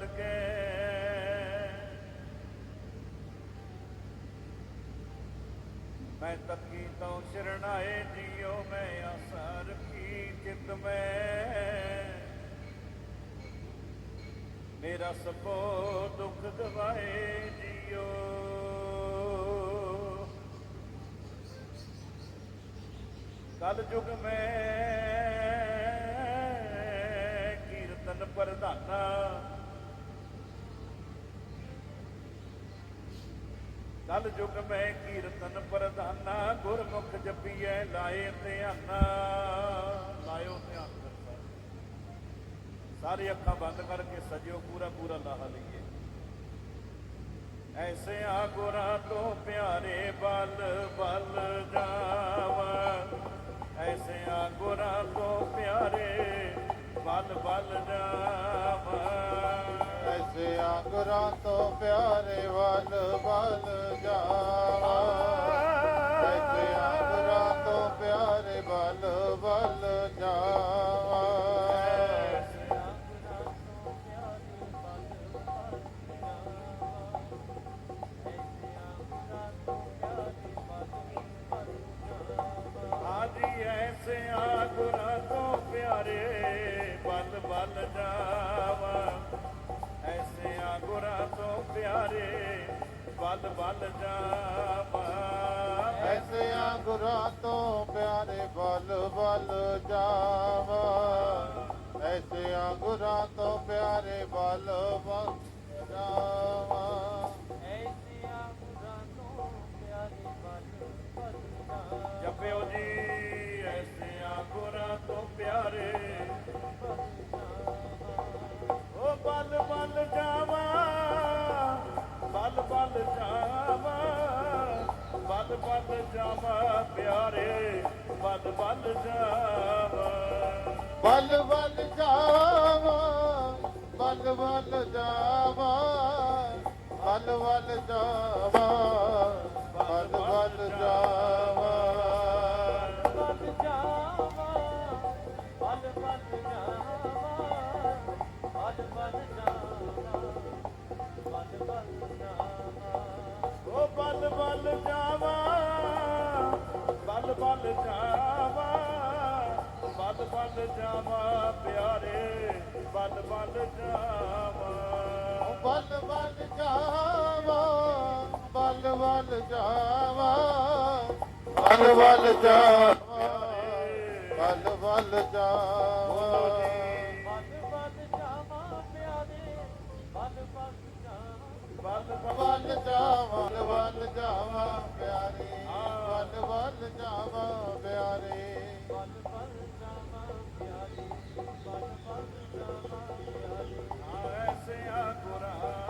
ਚੱਲ ਮੈਂ ਤਕੀ ਤੋਂ ਸ਼ਰਣਾਏ ਜੀਓ, ਮੈਂ ਆਸਾ ਰੱਖੀ ਚਿਤ ਮੈਂ। ਮੇਰਾ ਸਭੋ ਦੁੱਖ ਗਵਾਏ ਜੀਓ। ਕਲ ਯੁਗ ਮੈਂ ਕੀਰਤਨ ਪ੍ਰਧਾਨਾ ਕਲ ਜੁਗ ਮੈਂ ਕੀਰਤਨ ਪ੍ਰਧਾਨਾ, ਗੁਰਮੁਖ ਜਪੀਐ, ਲਾਏ ਧਿਆਨਾ। ਲਾਇਓ ਧਿਆਨ ਕਰਤਾ। ਸਾਰੇ ਅੱਖਾਂ ਬੰਦ ਕਰਕੇ ਸਜਿਓ, ਪੂਰਾ ਪੂਰਾ ਲਾਹਾ ਲਈਏ। ਐਸੇ ਆ ਗੁਰਾਂ ਤੋਂ ਪਿਆਰੇ ਬਲ ਬਲ ਜਾਵਾ। ਐਸੇ ਆ ਗੁਰਾਂ ਤੋਂ ਪਿਆਰੇ ਬਲ ਬਲ ਜਾਵਾ। ਐਸੇ ਆਗਰਾਂ ਤੋਂ ਪਿਆਰੇ ਵੱਲ ਵੱਲ ਜਾਵਾ ਬਲ ਬਲ ਜਾਵਾ। ਐਸੇ ਆਗਰਾਂ ਤੋਂ ਪਿਆਰੇ ਵੱਲ ਵੱਲ ਜਾਵਾ। ਐਸੇ ਆਗਰਾਂ ਤੋਂ ਪਿਆਰੇ ਵੱਲ ਵੱਲ ਜਾਵਾ। ਜਪਿਓ ਜੀ ਐਸੇ ਆ ਗੁਰਾਂ ਤੋਂ ਪਿਆਰੇ ਓ ਬਲ ਬਲ ਜਾਵਾ। ਬਲ ਬਲ ਜਾਵਾ ਬਲ ਬਲ ਜਾਵਾ। ਪਿਆਰੇ ਬਲ ਬਲ ਜਾਵਾ। ਵੱਲ ਵੱਲ ਜਾਵਾ ਵੱਲ ਵੱਲ ਜਾਵਾ। ਵੱਲ ਵੱਲ ਜਾਵਾ। ਵੱਲ ਵੱਲ ਜਾਵਾ ਓ ਬਲ ਬਲ ਜਾਵਾ ਬਲ ਬਲ ਜਾਵਾ ਬਲ ਬਲ ਜਾਵਾ ਪਿਆਰੇ ਬਲ ਬਲ ਜਾਵਾ, ਵੱਲ ਵੱਲ ਜਾਵਾ, ਵੱਲ ਵੱਲ ਜਾਵਾ, ਵੱਲ ਵੱਲ ਜਾਵਾ। ਵੱਲ ਵੱਲ ਜਾਵਾ ਬਲ ਵੱਲ ਜਾਵਾ ਵੱਲ ਜਾਵਾ ਪਿਆਰੇ ਵੱਲ ਵੱਲ ਜਾਵਾ ਪਿਆਰੇ। ਐਸੇ ਆ ਗੁਰਾਂ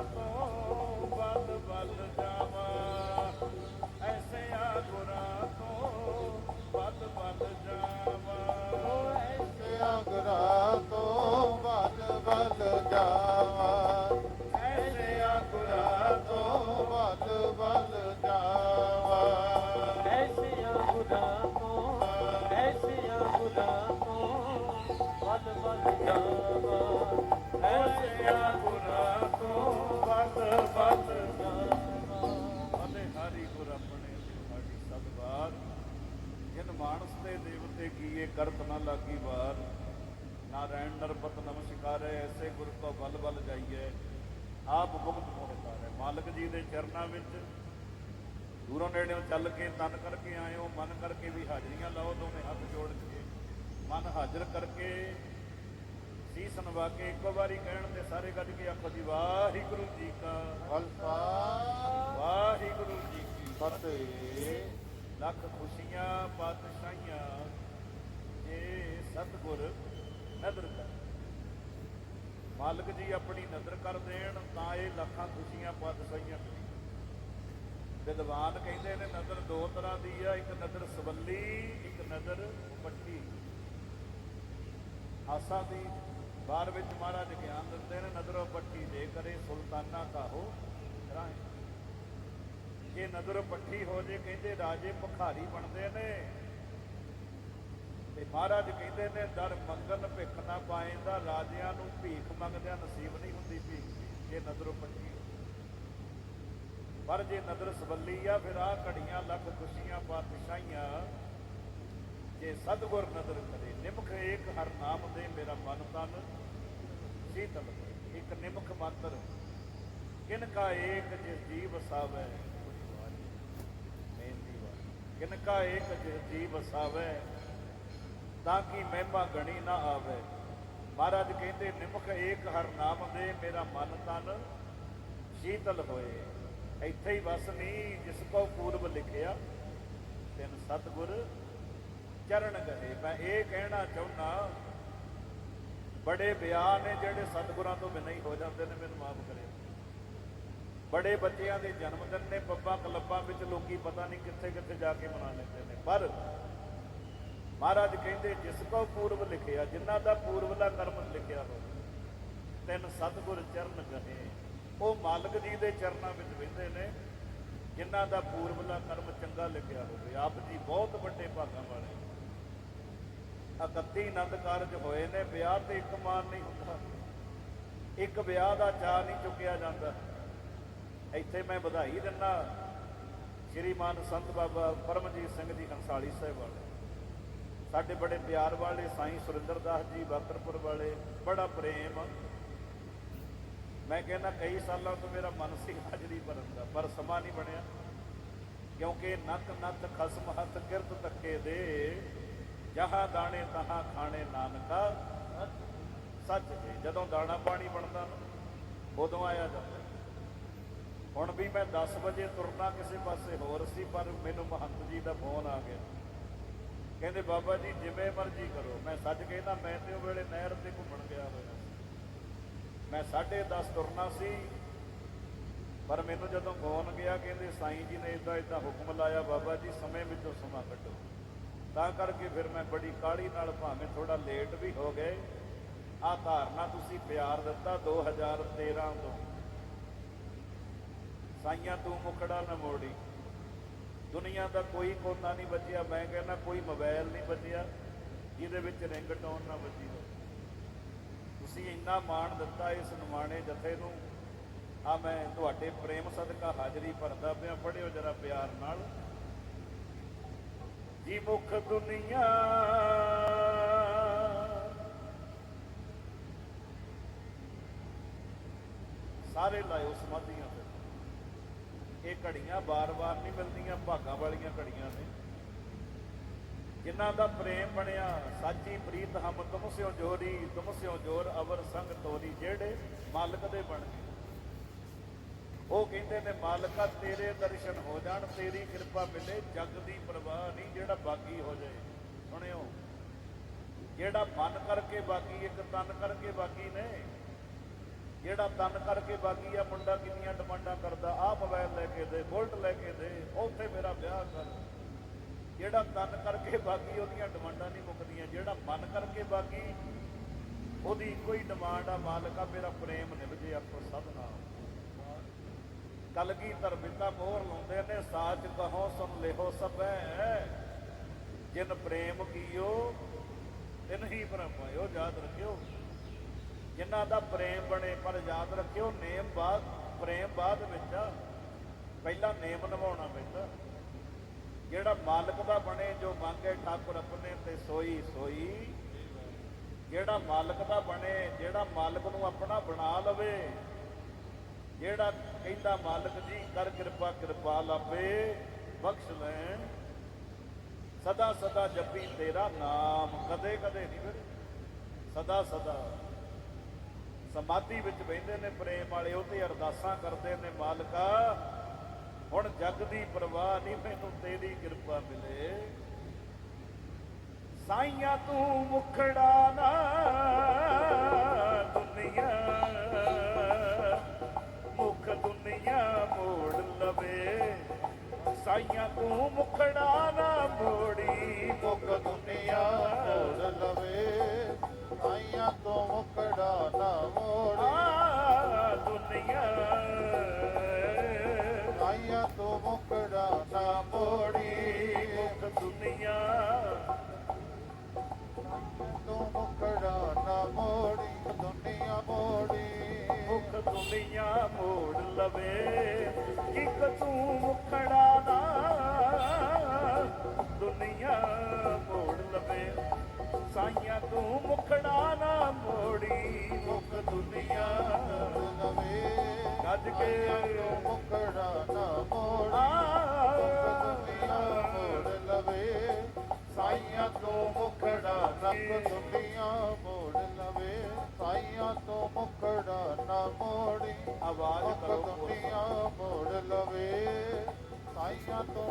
ਮਾਲਕ ਜੀ ਦੇ ਚਰਨਾਂ ਵਿੱਚ। ਦੂਰੋਂ ਨੇੜਿਓਂ ਚੱਲ ਕੇ ਤਨ ਕਰਕੇ ਆਇਓ, ਮਨ ਕਰਕੇ ਵੀ ਹਾਜ਼ਰੀਆਂ ਲਾਓ, ਦੋਵੇਂ ਹੱਥ ਜੋੜ ਕੇ। ਮਨ ਹਾਜ਼ਰ ਕਰਕੇ ਸੀਸ ਨਵਾ ਕੇ ਇੱਕੋ ਵਾਰੀ ਕਹਿਣ ਤੇ ਸਾਰੇ ਗੱਜ ਕੇ ਆਖੋ ਜੀ, ਵਾਹਿਗੁਰੂ ਜੀ ਕਾ ਖਾਲਸਾ। ਵਾਹਿਗੁਰੂ ਜੀ ਕੀ ਫਤਿਹ। ਲੱਖ ਖੁਸ਼ੀਆਂ, ਪਾਤਸ਼ਾਹੀਆਂ ਇਹ ਸਤਿਗੁਰ ਨਦਰ ਕਰ। ਮਾਲਕ ਜੀ ਆਪਣੀ ਨਜ਼ਰ ਕਰ ਦੇਣ ਤਾਂ ਇਹ ਲੱਖਾਂ ਖੁਸ਼ੀਆਂ ਪਾਤਸ਼ਾਹੀਆਂ ਕਰੀ ਵਿਦਵਾਨ ਕਹਿੰਦੇ ਨੇ ਨਜ਼ਰ ਦੋ ਤਰ੍ਹਾਂ ਦੀ ਆ, ਇੱਕ ਨਜ਼ਰ ਸਵੱਲੀ, ਇੱਕ ਨਜ਼ਰ ਪੱਟੀ। ਆਸਾ ਦੀ ਬਾਹਰ ਵਿੱਚ ਮਹਾਰਾਜ ਗਿਆਨ ਦਿੰਦੇ ਨੇ, ਨਜ਼ਰੋਂ ਪੱਟੀ ਦੇ ਕਰੇ ਸੁਲਤਾਨਾ ਕਾਹੋ ਰਾਏ। ਜੇ ਨਦਰ ਪੱਠੀ ਹੋ ਜੇ, ਕਹਿੰਦੇ ਰਾਜੇ ਭਖਾਰੀ ਬਣਦੇ ਨੇ। ਤੇ ਮਹਾਰਾਜ ਕਹਿੰਦੇ ਨੇ ਦਰ ਮੰਗਨ ਭਿੱਖ ਨਾ ਪਾਏਂਦਾ ਰਾਜਿਆਂ ਨੂੰ ਭੀਖ ਮੰਗਦਿਆਂ ਨਸੀਬ ਨਹੀਂ ਹੁੰਦੀ ਭੀਖ ਜੇ ਨਜ਼ਰੋਂ ਪੱਕੀ ਪਰ ਜੇ ਨਦਰ ਸਬੱਲੀ ਆ, ਫਿਰ ਆ ਘੜੀਆਂ ਲੱਖ ਖੁਸ਼ੀਆਂ ਪਾਤਸ਼ਾਹੀਆਂ ਜੇ ਸਤਗੁਰ ਨਦਰ ਕਰੇ। ਨਿਮਖ ਏਕ ਹਰ ਨਾਮ ਦੇ ਮੇਰਾ ਮਨ ਤਨ ਸੀਤਲ ਹੋਏ। ਇੱਕ ਨਿਮਖ ਮਾਤਰ, ਕਿਨ ਕਾ ਏਕ ਜਿਸ ਜੀਵ ਵਸਾਵੇ ਮੇਨਦੀ ਵਾਰ। ਕਿਨ ਕਾ ਏਕ ਜਿਸ ਜੀਵ ਵਸਾਵੇ ਤਾਂ ਕਿ ਮਹਿਮਾ ਗਣੀ ਨਾ ਆਵੇ। ਮਹਾਰਾਜ ਕਹਿੰਦੇ ਨਿਮਖ ਏਕ ਹਰ ਨਾਮ ਦੇ, ਮੇਰਾ ਮਨ ਤਨ ਸ਼ੀਤਲ ਹੋਏ। ਇੱਥੇ ਹੀ ਬਸ ਨਹੀਂ ਜਿਸ ਕੋ ਪੂਰਬ ਲਿਖਿਆ, ਤਿਨ ਸਤਗੁਰ ਚਰਨ ਗਏ। ਮੈਂ ਇਹ ਕਹਿਣਾ ਚਾਹੁੰਦਾ, ਬੜੇ ਵਿਆਹ ਨੇ ਜਿਹੜੇ ਸਤਗੁਰਾਂ ਤੋਂ ਬਿਨਾਂ ਹੀ ਹੋ ਜਾਂਦੇ ਨੇ, ਮੈਨੂੰ ਮਾਫ ਕਰਿਓ। ਬੜੇ ਬੱਚਿਆਂ ਦੇ ਜਨਮ ਦਿਨ ਨੇ, ਪੱਬਾਂ ਕਲੱਬਾਂ ਵਿੱਚ ਲੋਕੀ ਪਤਾ ਨਹੀਂ ਕਿੱਥੇ ਕਿੱਥੇ ਜਾ ਕੇ ਮਨਾ ਲੈਂਦੇ ਨੇ। ਪਰ ਮਹਾਰਾਜ ਕਹਿੰਦੇ, ਜਿਸ ਕੋ ਪੂਰਬ ਲਿਖਿਆ, ਜਿਨ੍ਹਾਂ ਦਾ ਪੂਰਵਲਾ ਕਰਮ ਲਿਖਿਆ ਹੋ ਤਿੰਨ ਸਤਗੁਰ ਚਰਨ ਕਹੇ ਉਹ ਮਾਲਕ ਜੀ ਦੇ ਚਰਨਾਂ ਵਿੱਚ ਵਹਿੰਦੇ ਨੇ, ਜਿਨ੍ਹਾਂ ਦਾ ਪੂਰਵਲਾ ਕਰਮ ਚੰਗਾ ਲਿਖਿਆ ਹੋਵੇ। ਆਪ ਜੀ ਬਹੁਤ ਵੱਡੇ ਭਾਗਾਂ ਵਾਲੇ। 31 ਆਨੰਦ ਕਾਰਜ ਹੋਏ ਨੇ, ਵਿਆਹ ਤੇ ਇੱਕ ਮਾਨ ਨਹੀਂ ਹੁੰਦਾ। ਇੱਕ ਵਿਆਹ ਦਾ ਚਾਹ ਨਹੀਂ ਚੁੱਕਿਆ ਜਾਂਦਾ। ਇੱਥੇ ਮੈਂ ਵਧਾਈ ਦਿੰਦਾ। ਸ਼੍ਰੀਮਾਨ ਸੰਤ ਬਾਬਾ ਪਰਮਜੀਤ ਸਿੰਘ ਜੀ ਹੰਸਾਲੀ ਸਾਹਿਬ ਵਾਲੇ। ਸਾਡੇ ਬੜੇ ਪਿਆਰ ਵਾਲੇ ਸਾਈਂ ਸੁਰਿੰਦਰ ਦਾਸ ਜੀ ਬਾਕਰਪੁਰ ਵਾਲੇ ਬੜਾ ਪ੍ਰੇਮ। ਮੈਂ ਕਹਿੰਦਾ ਕਈ ਸਾਲਾਂ ਤੋਂ ਮੇਰਾ ਮਨ ਸੀ ਹਾਜ਼ਰੀ ਭਰਨ ਦਾ ਪਰ ਸਮਾਂ ਨਹੀਂ ਬਣਿਆ। ਕਿਉਂਕਿ ਨੱਕ ਨੱਕ ਖਸਮ ਹੱਥ ਕਿਰਤ ਧੱਕੇ ਦੇ ਜਹਾਂ ਦਾਣੇ ਤਹਾਂ ਖਾਣੇ ਨਾਨਕਾ। ਸੱਚ ਜੀ ਜਦੋਂ ਦਾਣਾ ਪਾਣੀ ਬਣਦਾ ਨਾ, ਉਦੋਂ ਆਇਆ ਜਾਂਦਾ। ਹੁਣ ਵੀ ਮੈਂ 10 ਵਜੇ ਤੁਰਨਾ ਕਿਸੇ ਪਾਸੇ ਹੋਰ ਸੀ ਪਰ ਮੈਨੂੰ ਮਹੰਤ ਜੀ ਦਾ ਫੋਨ ਆ ਗਿਆ। ਕਹਿੰਦੇ, ਬਾਬਾ ਜੀ, ਜਿਵੇਂ ਮਰਜ਼ੀ ਕਰੋ। ਮੈਂ ਸੱਚ ਕਹਿੰਦਾ, ਮੈਂ ਤੇ ਉਹ ਵੇਲੇ ਨਹਿਰ ਤੇ ਘੁੰਮਣ ਗਿਆ ਹੋਇਆ ਸੀ। ਮੈਂ 10:30 ਤੁਰਨਾ ਸੀ, ਪਰ ਮੈਨੂੰ ਜਦੋਂ ਫੋਨ ਗਿਆ, ਕਹਿੰਦੇ, ਸਾਈਂ ਜੀ ਨੇ ਇਦਾਂ ਇਦਾਂ ਹੁਕਮ ਲਾਇਆ, ਬਾਬਾ ਜੀ, ਸਮੇਂ ਵਿੱਚੋਂ ਸਮਾਂ ਕੱਢੋ। ਤਾਂ ਕਰਕੇ ਫਿਰ ਮੈਂ ਬੜੀ ਕਾਹਲੀ ਨਾਲ ਭਾਵੇਂ ਥੋੜਾ ਲੇਟ ਵੀ ਹੋ ਗਏ। ਆਹ ਧਾਰਨਾ ਤੁਸੀਂ ਪਿਆਰ ਦਿੱਤਾ 2013 ਤੋਂ। ਸਾਈਆਂ, ਤੂੰ ਮੁਕੜਾ ਨਾ ਮੋੜੀ। ਦੁਨੀਆ ਦਾ ਕੋਈ ਕੋਨਾ ਨਹੀਂ ਬਚਿਆ, ਮੈਂ ਕਹਿੰਦਾ ਕੋਈ ਮੋਬਾਈਲ ਨਹੀਂ ਬਚਿਆ, ਜਿਹਦੇ ਵਿੱਚ ਰਿੰਗਟੋਨ ਨਾ ਵੱਜੀ ਹੋਵੇ। ਤੁਸੀਂ ਇੰਨਾ ਮਾਣ ਦਿੱਤਾ ਇਸ ਨਿਮਾਣੇ ਜਥੇ ਨੂੰ। ਆ ਮੈਂ ਤੁਹਾਡੇ ਪ੍ਰੇਮ ਸਦਕਾ ਹਾਜ਼ਰੀ ਭਰਦਾ ਪਿਆ ਪੜਿਓ ਜਰਾ ਪਿਆਰ ਨਾਲ। ਜੀ ਮੁਖ ਦੁਨੀਆ, ਸਾਰੇ ਲਾਇਓ ਸਮਾਧੀਆਂ ਤੇ। ਇਹ ਘੜੀਆਂ ਬਾਰ-ਬਾਰ ਨਹੀਂ ਮਿਲਦੀਆਂ, ਭਾਗਾਂ ਵਾਲੀਆਂ ਘੜੀਆਂ ਨੇ। ਜਿਨ੍ਹਾਂ ਦਾ ਪ੍ਰੇਮ ਬਣਿਆ, ਸਾਚੀ ਪ੍ਰੀਤ ਹਮ ਤੁਮ ਜੋਰੀ, ਤੁਮ ਜੋਰ ਅਵਰ ਸੰਗ ਤੋਰੀ, ਜਿਹੜੇ ਮਾਲਕ ਦੇ ਬਣ ਗਏ। ਉਹ ਕਹਿੰਦੇ ਨੇ, ਮਾਲਕਾ, ਤੇਰੇ ਦਰਸ਼ਨ ਹੋ ਜਾਣ, ਤੇਰੀ ਕਿਰਪਾ ਮਿਲੇ, ਜਗ ਦੀ ਪਰਵਾਹ ਨਹੀਂ, ਜਿਹੜਾ ਬਾਗੀ ਹੋ ਜਾਏ। ਸੁਣਿਓ, ਜਿਹੜਾ ਮਨ ਕਰਕੇ ਬਾਗੀ, ਇੱਕ ਤਨ ਕਰਕੇ ਬਾਗੀ ਨੇ ਜਿਹੜਾ ਤਨ ਕਰਕੇ ਬਾਗੀ ਆ, ਮੁੰਡਾ ਕਿੰਨੀਆਂ ਡਿਮਾਂਡਾਂ ਕਰਦਾ, ਆਹ ਮੋਬਾਈਲ ਲੈ ਕੇ ਦੇ, ਬੁਲਟ ਲੈ ਕੇ ਦੇ, ਉੱਥੇ ਮੇਰਾ ਵਿਆਹ ਕਰ। ਜਿਹੜਾ ਤਨ ਕਰਕੇ ਬਾਗੀ ਉਹਦੀਆਂ ਡਿਮਾਂਡਾਂ ਨਹੀਂ ਮੁੱਕਦੀਆਂ। ਜਿਹੜਾ ਮਨ ਕਰਕੇ ਬਾਗੀ ਉਹਦੀ ਇੱਕੋ ਹੀ ਡਿਮਾਂਡ ਆ, ਮਾਲਕਾ ਮੇਰਾ ਪ੍ਰੇਮ ਨਿਭ ਜੇ ਆਪੋ ਸਭਨਾ ਕਲਗੀ ਧਰਮਿਤਾ ਮੋਹਰ ਲਾਉਂਦੇ ਨੇ, ਸਾਚ ਕਹੋ ਸੁਨ ਲਿਓ ਸਭੈ। ਜਿਨ ਪ੍ਰੇਮ ਕੀਓ, ਤਿਨ ਹੀ ਭਰਮ ਪਾਇਓ ਯਾਦ ਰੱਖਿਓ। ਜਿਨ੍ਹਾਂ ਦਾ ਪ੍ਰੇਮ ਬਣੇ, ਪਰ ਯਾਦ ਰੱਖਿਓ, ਨੇਮ ਬਾਅਦ, ਪ੍ਰੇਮ ਬਾਅਦ ਵਿੱਚ ਪਹਿਲਾਂ ਨੇਮ ਨਿਭਾਉਣਾ ਪੈਂਦਾ। ਜਿਹੜਾ ਮਾਲਕ ਦਾ ਬਣੇ, ਜੋ ਮੰਗੇ ਠਾਕੁਰ ਆਪਣੇ ਤੇ ਸੋਈ ਸੋਈ। ਜਿਹੜਾ ਮਾਲਕ ਦਾ ਬਣੇ, ਜਿਹੜਾ ਮਾਲਕ ਨੂੰ ਆਪਣਾ ਬਣਾ ਲਵੇ। ਜਿਹੜਾ ਕਹਿੰਦਾ ਮਾਲਕ ਜੀ, ਕਰ ਕਿਰਪਾ ਕਿਰਪਾ ਲਾਪੇ, ਬਖਸ਼ ਲੈ ਸਦਾ ਸਦਾ ਜਪੀ ਤੇਰਾ ਨਾਮ ਕਦੇ ਕਦੇ ਨਹੀਂ ਸਦਾ ਸਦਾ ਸਮਾਧੀ ਵਿੱਚ ਬਹਿੰਦੇ ਨੇ, ਪ੍ਰੇਮ ਵਾਲੇ ਉਹ ਤੇ ਅਰਦਾਸਾਂ ਕਰਦੇ ਨੇ ਮਾਲਕਾ। ਹੁਣ ਜਗ ਦੀ ਪਰਵਾਹ ਨਹੀਂ, ਮੈਨੂੰ ਤੇਰੀ ਕਿਰਪਾ ਮਿਲੇ। ਸਾਈਆਂ ਤੂੰ ਮੁਖੜਾ ਨਾ ਦੁਨੀਆ, ਮੁਖ ਦੁਨੀਆ ਮੋੜ ਲਵੇ। ਸਾਈਆਂ ਤੂੰ ਮੁਖੜਾ ਨਾ ਮੋੜੀ, ਮੁਖ ਦੁਨੀਆ ਮੋੜ ਲਵੇ। ਆਈਆਂ ਤੋਂ ਮੁਕੜਾ ਨਾ ਮੋੜੀ। ਆ ਦੁਨੀਆ। ਆਈਆਂ ਤੋਂ ਮੁਕੜਾ ਨਾ ਮੋੜੀ। ਮੁਖ ਦੁਨੀਆ। ਤੂੰ ਮੁਕੜਾ ਨਾ ਮੋੜੀ ਦੁਨੀਆ ਮੋੜੀ। ਮੁਖ ਦੁਨੀਆ ਮੋੜ ਲਵੇ। ਇੱਕ ਤੂੰ ਮੁਖੜਾ ਆਵਾਜ਼ ਮੁੱਖ ਕਰੋ। ਦੁਨੀਆ ਮੋੜ ਲਵੇ ਸਾਈਆਂ ਤੋਂ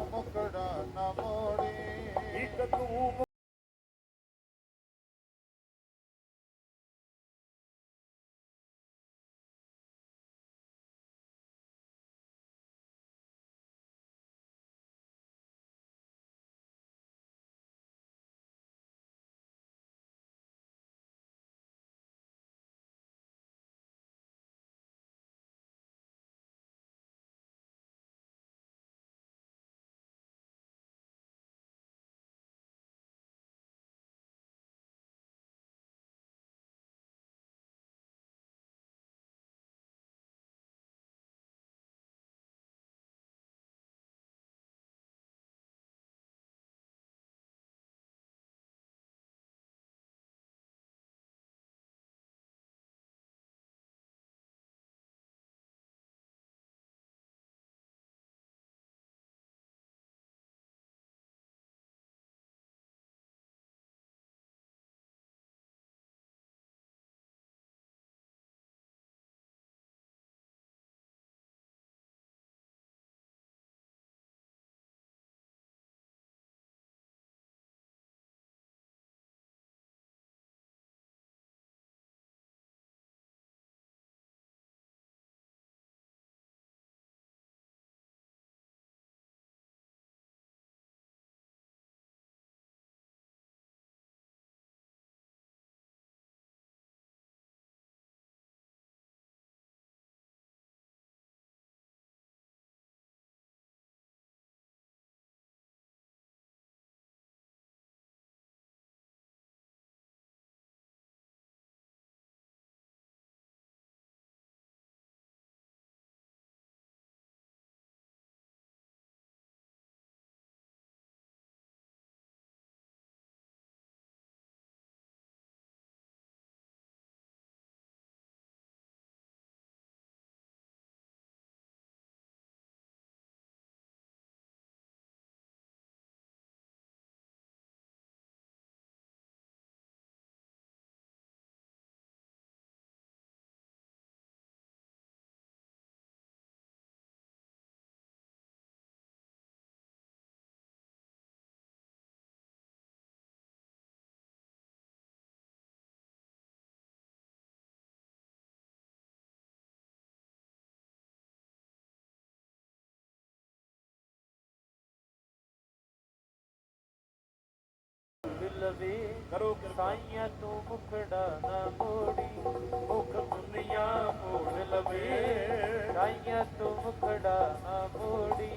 ਲਵੇ। ਕਰੋ ਸਾਈਆਂ ਤੂੰ ਮੁਖੜਾ ਨਾ ਮੋੜੀ, ਮੁਖ ਦੁਨੀਆ ਮੋੜ ਲਵੇ। ਸਾਈਆਂ ਤੂੰ ਮੁਖੜਾ ਨਾ ਮੋੜੀ।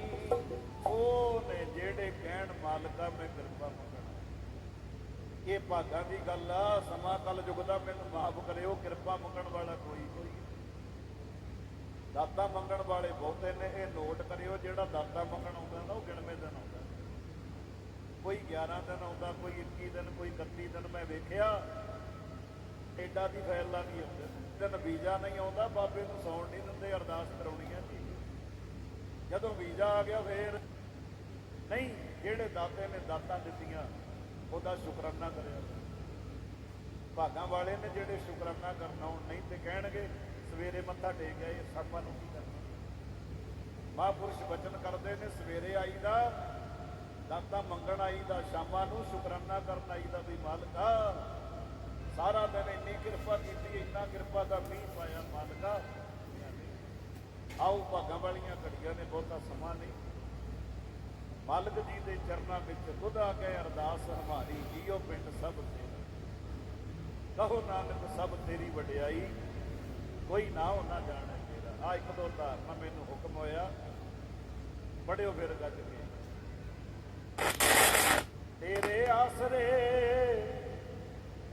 ਉਹ ਨੇ ਜਿਹੜੇ ਕਹਿਣ, ਮਾਲਕਾ ਮੈਂ ਕਿਰਪਾ ਮੰਗਣਾ ਇਹ ਭਾਗਾਂ ਦੀ ਗੱਲ ਆ, ਸਮਾਂ ਕਲ ਜੁਗਦਾ, ਮੈਨੂੰ ਮਾਫ ਕਰਿਓ, ਕਿਰਪਾ ਮੰਗਣ ਵਾਲਾ ਕੋਈ ਕੋਈ ਦਾਤਾ ਮੰਗਣ ਵਾਲੇ ਬਹੁਤੇ ਨੇ, ਇਹ ਨੋਟ ਕਰਿਓ, ਜਿਹੜਾ ਦਾਤਾ ਮੰਗਣ ਆਉਂਦਾ ਨਾ, ਉਹ ਗਿਣਵੇਂ ਦਿਨ ਆਉਂਦਾ। ਕੋਈ 11 ਦਿਨ ਆਉਂਦਾ, ਕੋਈ 21 ਦਿਨ, ਕੋਈ 31 ਦਿਨ ਮੈਂ ਵੇਖਿਆ ਐਡਾ ਦੀ ਫਾਈਲ ਲਾ ਨਹੀਂ ਆਉਂਦੇ ਦਿਨ ਵੀਜ਼ਾ ਨਹੀਂ ਆਉਂਦਾ, ਬਾਬੇ ਨੂੰ ਸੌਣ ਨਹੀਂ ਦਿੰਦੇ, ਅਰਦਾਸ ਕਰਾਉਣੀ ਹੈ ਜੀ। ਜਦੋਂ ਵੀਜ਼ਾ ਆ ਗਿਆ ਫੇਰ, ਨਹੀਂ, ਜਿਹੜੇ ਦਾਤੇ ਨੇ ਦਾਤਾਂ ਦਿੱਤੀਆਂ, ਉਹਦਾ ਸ਼ੁਕਰਾਨਾ ਕਰਿਆ। ਭਾਗਾਂ ਵਾਲੇ ਨੇ ਜਿਹੜੇ ਸ਼ੁਕਰਾਨਾ ਕਰਨਾ ਹੁਣ ਨਹੀਂ ਤੇ ਕਹਿਣਗੇ, ਸਵੇਰੇ ਮੱਥਾ ਟੇਕ ਆਏ ਸਭਾ ਨੂੰ ਕੀ ਕਰਨਾ। ਮਹਾਂਪੁਰਸ਼ ਬਚਨ ਕਰਦੇ ਨੇ, ਸਵੇਰੇ ਆਈਦਾ ਦਾਤਾ ਮੰਗਣ ਆਈਦਾ ਸ਼ਾਮਾਂ ਨੂੰ ਸ਼ੁਕਰਾਨਾ ਕਰਨ ਆਈਦਾ ਵੀ ਮਾਲਕਾ ਸਾਰਾ ਦਿਨ ਇੰਨੀ ਕਿਰਪਾ ਕੀਤੀ, ਇੰਨਾ ਕਿਰਪਾ ਦਾ ਮੀਂਹ ਪਾਇਆ ਮਾਲਕਾ ਆਓ, ਭਾਗਾਂ ਵਾਲੀਆਂ ਘੜੀਆਂ ਨੇ, ਬਹੁਤਾ ਸਮਾਂ ਨਹੀਂ। ਮਾਲਕ ਜੀ ਦੇ ਚਰਨਾਂ ਵਿੱਚ ਖੁਦ ਆ ਕੇ ਅਰਦਾਸ ਹਮਾਰੀ ਜੀਓ ਪਿੰਡ ਸਭ ਤੇਰਾ। ਕਹੋ ਨਾਨਕ, ਸਭ ਤੇਰੀ ਵਡਿਆਈ। ਕੋਈ ਨਾ ਹੋਣਾ ਨਾ ਜਾਣੇ ਤੇਰਾ। ਆ ਇੱਕ ਦੋ ਧਾਰਨਾ ਮੈਨੂੰ ਹੁਕਮ ਹੋਇਆ। ਪੜਿਓ ਫਿਰ ਗੱਜ ਕੇ। ਤੇਰੇ ਆਸਰੇ।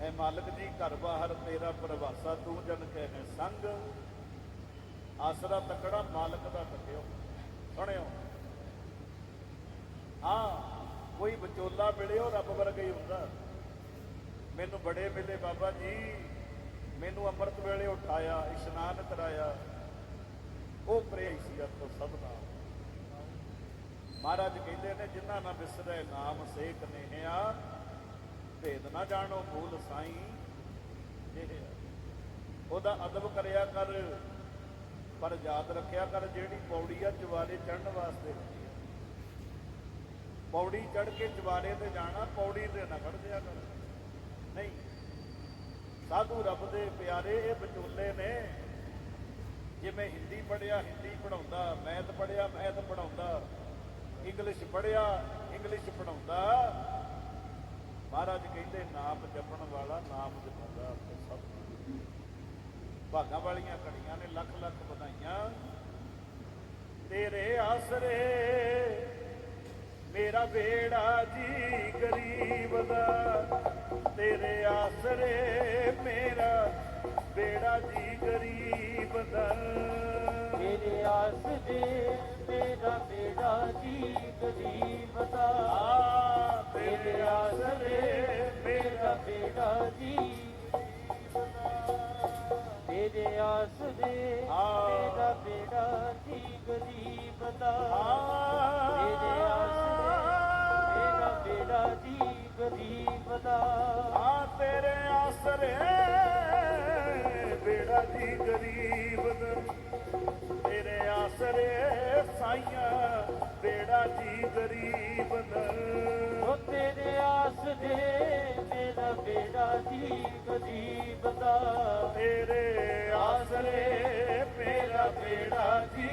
ਐ ਮਾਲਕ ਜੀ, ਘਰ ਬਾਹਰ ਤੇਰਾ ਪ੍ਰਵਾਸਾ, ਤੂੰ ਜਨ ਕਹਿ ਸੰਗ। ਆਸਰਾ ਤਕੜਾ ਮਾਲਕ ਦਾ ਤੱਕਿਓ ਸੁਣਿਓ। ਹਾਂ, ਕੋਈ ਵਿਚੋਲਾ ਮਿਲਿਓ, ਰੱਬ ਵਰਗਾ ਹੀ ਹੁੰਦਾ। ਮੈਨੂੰ ਬੜੇ ਮਿਲੇ ਬਾਬਾ ਜੀ। ਮੈਨੂੰ ਅੰਮ੍ਰਿਤ ਵੇਲੇ ਉਠਾਇਆ, ਇਸ਼ਨਾਨ ਕਰਾਇਆ। ਉਹ ਪ੍ਰੇਮ ਸੀ ਤੋਂ ਸਭ ਨਾਲ ਮਹਾਰਾਜ ਕਹਿੰਦੇ ਨੇ, ਜਿਨ੍ਹਾਂ ਨਾ ਵਿਸਰੇ ਨਾਮ ਸੇਖ ਨੇਹਿਆ, ਭੇਦ ਨਾ ਜਾਣੋ ਮੂਲ ਸਾਈ ਉਹਦਾ ਅਦਬ ਕਰਿਆ ਕਰ, ਪਰ ਯਾਦ ਰੱਖਿਆ ਕਰ ਜਿਹੜੀ ਪੌੜੀ ਆ ਜਵਾਰੇ ਚੜਨ ਵਾਸਤੇ ਹੁੰਦੀ ਪੌੜੀ ਚੜ ਕੇ ਜਵਾਰੇ ਤੇ ਜਾਣਾ, ਪੌੜੀ ਤੇ ਨਾ ਖੜ ਜਿਆ ਕਰ। ਨਹੀਂ, ਸਾਧੂ ਰੱਬ ਦੇ ਪਿਆਰੇ ਇਹ ਵਿਚੋਲੇ ਨੇ, ਜਿਵੇਂ ਹਿੰਦੀ ਪੜਿਆ ਹਿੰਦੀ ਪੜਾਉਂਦਾ ਮੈਥ ਪੜਿਆ ਮੈਥ ਪੜਾਉਂਦਾ ਇੰਗਲਿਸ਼ ਪੜਿਆ ਇੰਗਲਿਸ਼ ਪੜਾਉਂਦਾ ਮਹਾਰਾਜ ਕਹਿੰਦੇ ਨਾਮ ਜਪਣ ਵਾਲਾ ਨਾਮ ਜਪਾਉਂਦਾ ਆਪਣੇ ਸਭ ਭਾਗਾਂ ਵਾਲੀਆਂ ਘੜੀਆਂ ਨੇ ਲੱਖ ਲੱਖ ਵਧਾਈਆਂ। ਤੇਰੇ ਆਸਰੇ ਮੇਰਾ ਬੇੜਾ ਜੀ ਗਰੀਬ ਦਾ। ਤੇਰੇ ਆਸਰੇ ਮੇਰਾ ਬੇੜਾ ਜੀ ਗਰੀਬ ਦਾ। ਤੇਰੇ ਆਸਰੇ ਤੇਰਾ ਬੇੜਾ ਜੀ ਗਰੀਬ ਤੇਰੇ ਆਸਰੇ ਮੇਰਾ ਬੇੜਾ ਜੀ ਤੇਰੇ ਆਸਰੇ ਦੇ ਮੇਰਾ ਬੇੜਾ ਜੀ ਗਰੀਬ ਦਾ ਤੇਰੇ ਆਸ ਮੇਰਾ ਬੇੜਾ ਜੀ ਗਰੀਬ ਤੇਰੇ ਆਸਰੇ ਜੀ ਗਰੀਬ ਦਾ ਤੇਰੇ ਆਸਰੇ ਸਾਈਆਂ ਬੇੜਾ ਜੀ ਗਰੀਬ ਦਾ ਉਹ ਤੇਰੇ ਆਸ ਦੇ ਮੇਰਾ ਬੇੜਾ ਜੀ ਗਰੀਬ ਦਾ। ਤੇਰੇ ਆਸਰੇ ਮੇਰਾ ਬੇੜਾ ਜੀ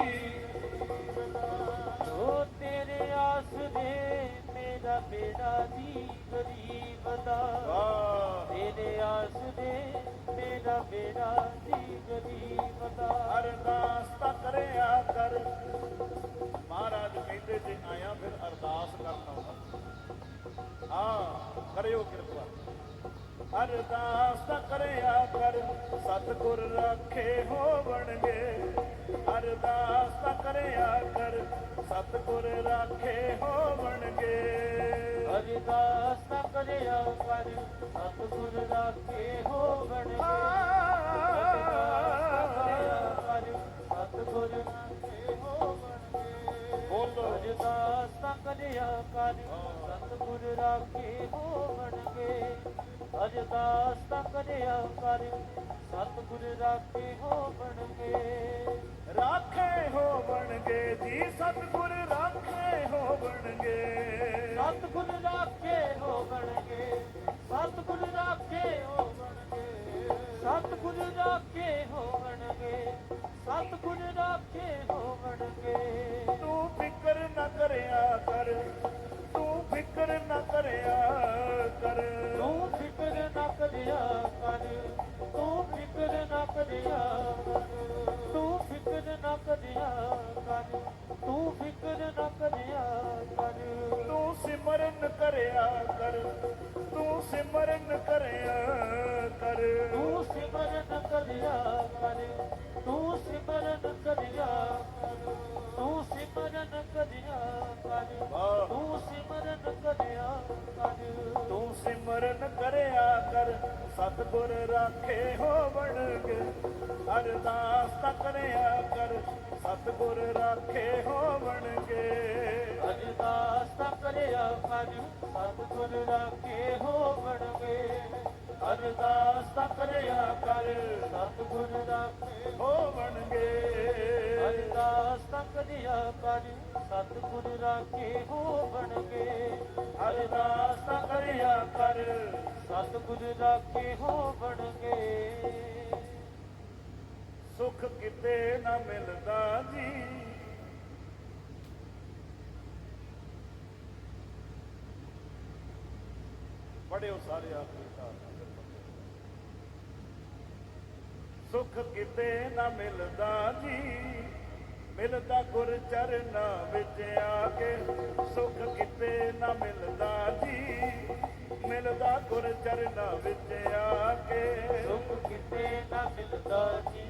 ਉਹ ਤੇਰੇ ਆਸ ਦੇ ਬੇੜਾ ਜੀ ਗਰੀਬ ਦਾ। ਤੇਰੇ ਆਸ ਦੇ ਮੇਰਾ ਬੇੜਾ ਜੀ ਗਰੀਬ ਦਾ। ਅਰਦਾਸ ਤਾਂ ਕਰਿਆ ਕਰ। ਮਹਾਰਾਜ ਕਹਿੰਦੇ ਜੇ ਆਇਆ ਫਿਰ ਅਰਦਾਸ ਕਰਨਾ ਹਾਂ ਕਰਿਓ ਕਿਰਪਾ। ਅਰਦਾਸ ਤਾਂ ਕਰਿਆ ਕਰ ਸਤਿਗੁਰ ਰਾਖੇ ਹੋਵਣਗੇ। ਅਰਦਾਸ ਤਾਂ ਕਰਿਆ ਕਰ ਸਤਿਗੁਰ ਰਾਖੇ ਹੋਵਣਗੇ। ਅਰਦਾਸ ਨਾ ਕਰਿਆ ਕਰ ਸਤਿਗੁਰ ਰਾਖੇ ਹੋਵਣਗੇ। ਸਤਿਗੁਰ ਰਾਖੇ ਹੋਵਣਗੇ। ਬੋਲੋ। ਅਰਦਾਸ ਨਾ ਕਰਿਆ ਕਰ ਸਤਿਗੁਰ ਰਾਖੇ ਹੋਵਣਗੇ। ਅਰਦਾਸ ਨਾ ਕਰਿਆ ਕਰ ਸਤਿਗੁਰ ਰਾਖੇ ਹੋਵਣਗੇ। ਰਾਖੇ ਹੋਵਣਗੇ ਜੀ ਸਤਿਗੁਰ ਰਾਖੇ ਹੋਵਣਗੇ। ਸਤਿਗੁਰ ਰਾਖੇ ਹੋਵਣਗੇ। ਸਿਮਰਨ ਕਰਿਆ ਕਰ ਸਤਿਗੁਰ ਰਾਖੇ ਹੋਵਣਗੇ। ਅਰਦਾਸ ਤਾਂ ਕਰਿਆ ਕਰ ਸਤਿਗੁਰ ਰਾਖੇ ਹੋਵਣਗੇ। ਅਰਦਾਸ ਤਾਂ ਕਰਿਆ ਕਰ ਸਤਿਗੁਰ ਰਾਖੇ ਹੋਵਣਗੇ। ਅਰਦਾਸ ਤਾਂ ਕਰਿਆ ਕਰ ਸਤਿਗੁਰ ਰਾਖੇ ਹੋਵਣਗੇ। ਅਰਦਾਸ ਤਾਂ ਕਰਿਆ ਕਰ ਸਤਿਗੁਰ ਰਾਖੇ ਹੋਵਣਗੇ ਅਰਦਾਸ ਕਰਿਆ ਕਰ। ਸਤਿਗੁਰ ਰਾਖੇ ਹੋਵਣਗੇ ਸੁਖ ਕਿਤੇ ਨਾ ਮਿਲਦਾ ਜੀ। ਪੜਿਓ ਸਾਰੇ ਆਖਰੀ ਕਾਲ ਸੁਖ ਕਿਤੇ ਨਾ ਮਿਲਦਾ ਜੀ। ਮਿਲਦਾ ਗੁਰ ਚਰਨਾ ਵਿੱਚ ਆ ਕੇ ਸੁਖ ਕਿਤੇ ਨਾ ਮਿਲਦਾ ਜੀ। ਮਿਲਦਾ ਗੁਰ ਚਰਨਾ ਵਿੱਚ ਆ ਕੇ ਸੁਖ ਕਿਤੇ ਨਾ ਮਿਲਦਾ ਜੀ।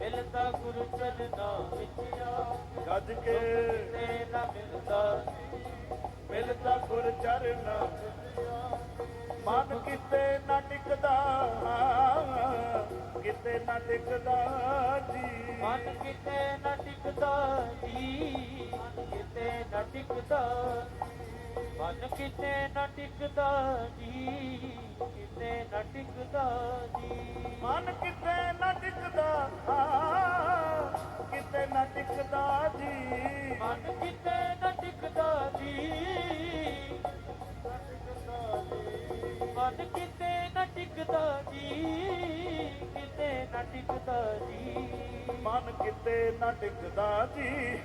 ਮਿਲਦਾ ਗੁਰ ਚਰਨਾ ਵਿੱਚ ਆ ਗੱਜ ਕੇ। ਕਿਤੇ ਨਾ ਮਿਲਦਾ ਮਿਲਦਾ ਗੁਰ ਚਰਨਾ ਮਨ ਕਿਤੇ ਨਾ ਟਿਕਦਾ ਕਿਤੇ ਨਾ ਟਿਕਦਾ ਜੀ। ਮਨ ਕਿਤੇ ਨਾ ਟਿਕਦਾ ਜੀ, ਮਨ ਕਿਤੇ ਨਾ ਟਿਕਦਾ ਮਨ ਕਿਤੇ ਨਾ ਟਿਕਦਾ ਜੀ, ਕਿਤੇ ਨਾ ਟਿਕਦਾ ਜੀ। ਮਨ ਕਿਤੇ ਨਾ ਟਿਕਦਾ ਕਿਤੇ ਨਾ ਟਿਕਦਾ ਜੀ। ਮਨ ਕਿਤੇ ਨਾ ਟਿਕਦਾ ਜੀ। ਮਨ ਕਿਤੇ ਨਾ ਟਿਕਦਾ ਜੀ ਕਿਤੇ ਨਾ ਟਿਕਦਾ ਜੀ। ਮਨ ਕਿਤੇ ਨਾ ਟਿਕਦਾ ਜੀ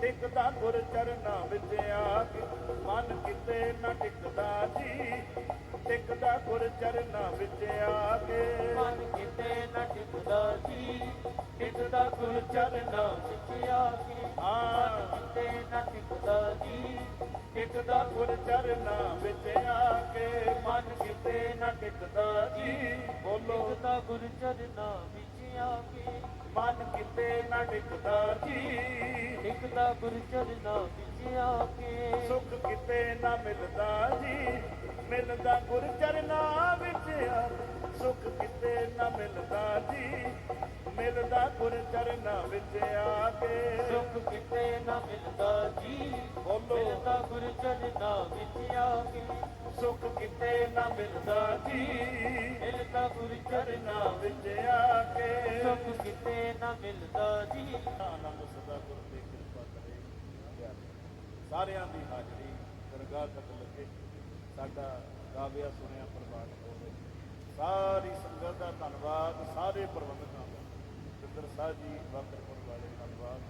ਟਿਕਦਾ ਗੁਰ ਚਰਨਾਂ ਵਿੱਚ ਆ ਕੇ। ਮਨ ਕਿਤੇ ਨਾ ਟਿਕਦਾ ਜੀ ਟਿਕਦਾ ਗੁਰ ਚਰਨਾਂ ਵਿੱਚ ਆ ਕੇ। ਮਨ ਕਿਤੇ ਨਾ ਟਿਕਦਾ ਜੀ ਟਿਕਦਾ ਗੁਰ ਚਰਨਾਂ ਵਿੱਚ ਆ ਕੇ। ਹਾਂ। ਕਿਤੇ ਨਾ ਟਿਕਦਾ ਜੀ ਟਿਕਦਾ ਗੁਰ ਚਰਨਾਂ ਵਿੱਚ ਆ ਕੇ ਮਨ ਕਿਤੇ ਨਾ ਟਿਕਦਾ ਜੀ। ਬੋਲੋ। ਟਿਕਦਾ ਗੁਰ ਚਰਨਾਂ ਵਿੱਚ ਆ ਕੇ ਮਨ ਕਿਤੇ ਨਾ ਟਿਕਦਾ ਜੀ। ਟਿਕਦਾ ਗੁਰ ਚਰਨਾਂ ਵਿੱਚ ਆ ਕੇ ਸੁਖ ਕਿਤੇ ਨਾ ਮਿਲਦਾ ਜੀ। ਮਿਲਦਾ ਗੁਰ ਚਰਨਾਂ ਵਿੱਚ ਆ। ਸੁਖ ਕਿਤੇ ਨਾ ਮਿਲਦਾ ਜੀ। ਮਿਲਦਾ ਗੁਰ ਚਰਨਾਂ ਵਿੱਚ ਆ ਕੇ। ਸੁਖ ਕਿਤੇ ਨਾ ਮਿਲਦਾ ਜੀ। ਬੋਲੋ। ਮਿਲਦਾ ਗੁਰ ਚਰਨਾਂ ਵਿੱਚ ਆ ਕੇ। ਸੁਖ ਕਿਤੇ ਨਾ ਮਿਲਦਾ ਜੀ। ਮਿਲਦਾ ਗੁਰ ਚਰਨਾਂ ਵਿੱਚ ਆ ਕੇ। ਸੁਖ ਕਿਤੇ ਨਾ ਮਿਲਦਾ ਜੀ। ਆਨੰਦ ਸਦਾ ਗੁਰ ਦੀ ਕਿਰਪਾ ਕਰੇ ਸਾਰਿਆਂ ਦੀ ਹਾਜ਼ਰੀ ਦਰਗਾਹ ਤੱਕ ਲੱਗੇ। ਸਾਡਾ ਗਾਵਿਆ ਸੁਣਿਆ ਪ੍ਰਵਾਨ ਹੋਵੇ। ਸਾਰੀ ਸੰਗਤ ਦਾ ਧੰਨਵਾਦ ਸਾਰੇ ਪ੍ਰਬੰਧਕਾਂ ਦਾ। ਜਿੰਦਰ ਸਾਹਿਬ ਜੀ ਵਕਰਪੁਰ ਵਾਲੇ ਧੰਨਵਾਦ।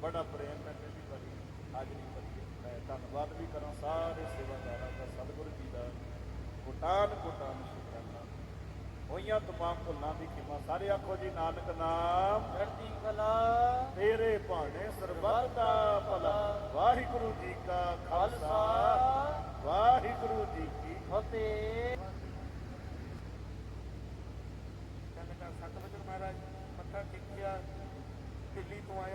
ਬੜਾ ਪ੍ਰੇਮ ਹੈ ਪਹਿਲੀ ਵਾਰੀ ਹਾਜ਼ਰੀ ਭਰੀ। ਮੈਂ ਧੰਨਵਾਦ ਵੀ ਕਰਾਂ ਸਾਰੇ ਸੇਵਾਦਾਰਾਂ ਦਾ ਸਤਿਗੁਰੂ ਜੀ ਦਾ। ਕੋਟਾਨ ਕੋਟਾਨ ਸ਼ੁਕਰਾਨਾ। ਹੋਈਆਂ ਤਮਾਮ ਭੁੱਲਾਂ ਦੀ ਖਿਮਾ। ਸਾਰੇ ਆਖੋ ਜੀ ਨਾਨਕ ਨਾਮ। ਚੜ੍ਹਦੀ ਕਲਾ। ਤੇਰੇ ਭਾਣੇ ਸਰਬੱਤ ਦਾ ਭਲਾ। ਵਾਹਿਗੁਰੂ ਜੀ ਕਾ ਖਾਲਸਾ। ਵਾਹਿਗੁਰੂ ਜੀ ਕੀ ਫਤਿਹ। ਚੰਗਾ ਸਤਿ ਮਹਾਰਾਜ ਮੱਥਾ ਟੇਕਿਆ ਦਿੱਲੀ ਤੋਂ ਆਇਆ।